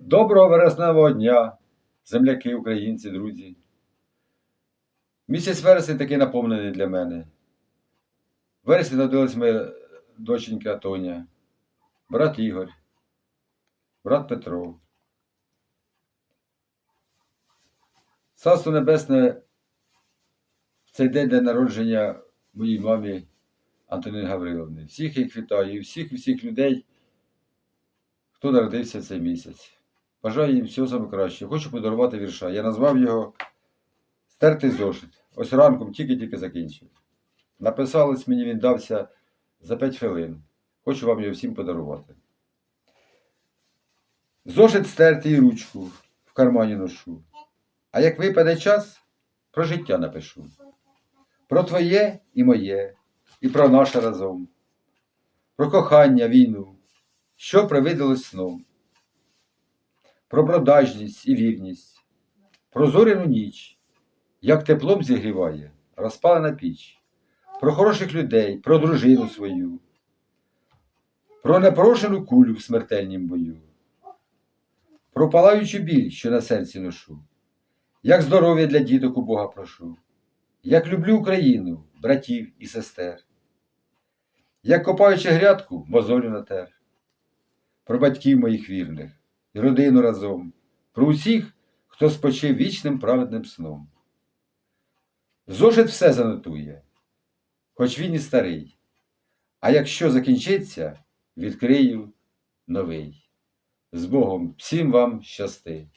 Доброго вересневого дня, земляки, українці, друзі. Місяць вересень такий наповнений для мене. Вересні народилась моя доченька Тоня, брат Ігор, брат Петро. Царство Небесне в цей день день народження моїй мамі Антоніни Гавриловни. Всіх їх вітаю і всіх всіх людей, хто народився цей місяць. Бажаю їм всього саме краще. Хочу подарувати вірша. Я назвав його Стертий зошит. Ось ранком тільки-тільки закінчив. Написалось мені, він дався за 5 хвилин. Хочу вам його всім подарувати. Зошит стертий ручку в кармані ношу. А як випаде час, про життя напишу. Про твоє і моє, і про наше разом. Про кохання, війну, що привиділось сном про продажність і вірність, про зоряну ніч, як теплом зігріває розпалена піч, про хороших людей, про дружину свою, про непорошену кулю в смертельнім бою, про палаючу біль, що на серці ношу, як здоров'я для діток у Бога прошу, як люблю Україну, братів і сестер, як копаючи грядку, мозолю натер, про батьків моїх вірних і родину разом, про усіх, хто спочив вічним праведним сном. Зошит все занотує, хоч він і старий, а якщо закінчиться, відкрию новий. З Богом всім вам щасти!